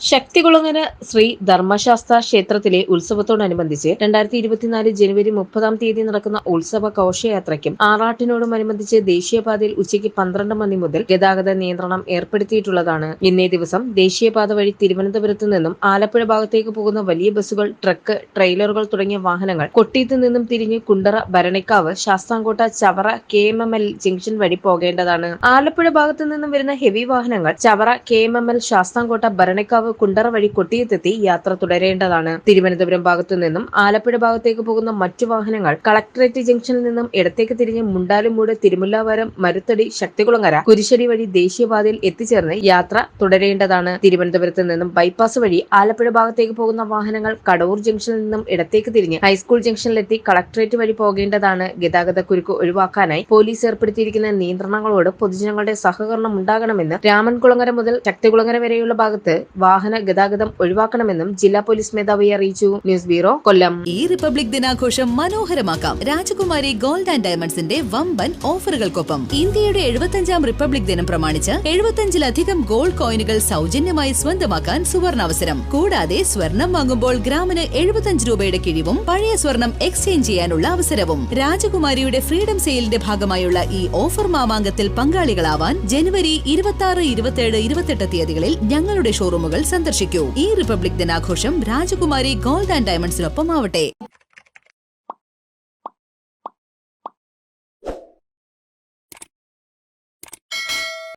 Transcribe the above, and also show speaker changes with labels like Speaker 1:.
Speaker 1: ശക്തികുളങ്ങര ശ്രീ ധർമ്മശാസ്ത്ര ക്ഷേത്രത്തിലെ ഉത്സവത്തോടനുബന്ധിച്ച് രണ്ടായിരത്തി ഇരുപത്തിനാല് ജനുവരി മുപ്പതാം തീയതി നടക്കുന്ന ഉത്സവ ഘോഷയാത്രയ്ക്കും ആറാട്ടിനോടുമനുബന്ധിച്ച് ദേശീയപാതയിൽ ഉച്ചയ്ക്ക് പന്ത്രണ്ട് മണി മുതൽ ഗതാഗത നിയന്ത്രണം ഏർപ്പെടുത്തിയിട്ടുള്ളതാണ്. ഇന്നേ ദിവസം ദേശീയപാത വഴി തിരുവനന്തപുരത്ത് നിന്നും ആലപ്പുഴ ഭാഗത്തേക്ക് പോകുന്ന വലിയ ബസ്സുകൾ ട്രക്ക് ട്രെയിലറുകൾ തുടങ്ങിയ വാഹനങ്ങൾ കൊട്ടിയത്ത് നിന്നും തിരിഞ്ഞ് Kundara Bharanikkavu Sasthamkotta Chavara K M M L junction വഴി പോകേണ്ടതാണ്. ആലപ്പുഴ ഭാഗത്തു നിന്നും വരുന്ന ഹെവി വാഹനങ്ങൾ Chavara K M M L Sasthamkotta Bharanikkavu Kundara വഴി കൊട്ടിയത്തെത്തി യാത്ര തുടരേണ്ടതാണ്. തിരുവനന്തപുരം ഭാഗത്തു നിന്നും ആലപ്പുഴ ഭാഗത്തേക്ക് പോകുന്ന മറ്റു വാഹനങ്ങൾ കളക്ടറേറ്റ് ജംഗ്ഷനിൽ നിന്നും ഇടത്തേക്ക് തിരിഞ്ഞ് മുണ്ടാലുമൂട് തിരുമുല്ലാവാരം മരുത്തടി ശക്തികുളങ്ങര കുരിശടി വഴി ദേശീയപാതയിൽ എത്തിച്ചേർന്ന് യാത്ര തുടരേണ്ടതാണ്. തിരുവനന്തപുരത്ത് നിന്നും ബൈപ്പാസ് വഴി ആലപ്പുഴ ഭാഗത്തേക്ക് പോകുന്ന വാഹനങ്ങൾ കടവൂർ ജംഗ്ഷനിൽ നിന്നും ഇടത്തേക്ക് തിരിഞ്ഞ് ഹൈസ്കൂൾ ജംഗ്ഷനിലെത്തി കളക്ടറേറ്റ് വഴി പോകേണ്ടതാണ്. ഗതാഗത കുരുക്ക് ഒഴിവാക്കാനായി പോലീസ് ഏർപ്പെടുത്തിയിരിക്കുന്ന നിയന്ത്രണങ്ങളോട് പൊതുജനങ്ങളുടെ സഹകരണം ഉണ്ടാകണമെന്ന് രാമൻകുളങ്ങര മുതൽ ശക്തികുളങ്ങര വരെയുള്ള ഭാഗത്ത് വാഹന ഗതാഗതം ഒഴിവാക്കണമെന്നും ജില്ലാ പോലീസ് മേധാവി അറിയിച്ചു. News bureau Kollam.
Speaker 2: ഈ റിപ്പബ്ലിക് ദിനാഘോഷം മനോഹരമാക്കാം. രാജകുമാരി ഗോൾഡ് ആൻഡ് ഡയമണ്ട്സിന്റെ വമ്പൻ ഓഫറുകൾക്കൊപ്പം ഇന്ത്യയുടെ എഴുപത്തഞ്ചാം റിപ്പബ്ലിക് ദിനം പ്രമാണിച്ച് എഴുപത്തഞ്ചിലധികം ഗോൾഡ് കോയിനുകൾ സൗജന്യമായി സ്വന്തമാക്കാൻ സുവർണാവസരം. കൂടാതെ സ്വർണം വാങ്ങുമ്പോൾ ഗ്രാമിന് എഴുപത്തഞ്ച് രൂപയുടെ കിഴിവും പഴയ സ്വർണം എക്സ്ചേഞ്ച് ചെയ്യാനുള്ള അവസരവും രാജകുമാരിയുടെ ഫ്രീഡം സെയിലിന്റെ ഭാഗമായുള്ള ഈ ഓഫർ മാമാങ്കത്തിൽ പങ്കാളികളാവാൻ ജനുവരി ഇരുപത്തി ആറ് ഇരുപത്തിയേഴ് ഇരുപത്തെട്ട് തീയതികളിൽ ഞങ്ങളുടെ ഷോറൂമുകൾ സന്ദർശിക്കൂ. ഈ റിപ്പബ്ലിക് ദിനാഘോഷം രാജകുമാരി ഗോൾഡ് ആൻഡ് ഡയമണ്ട്സിനൊപ്പം ആവട്ടെ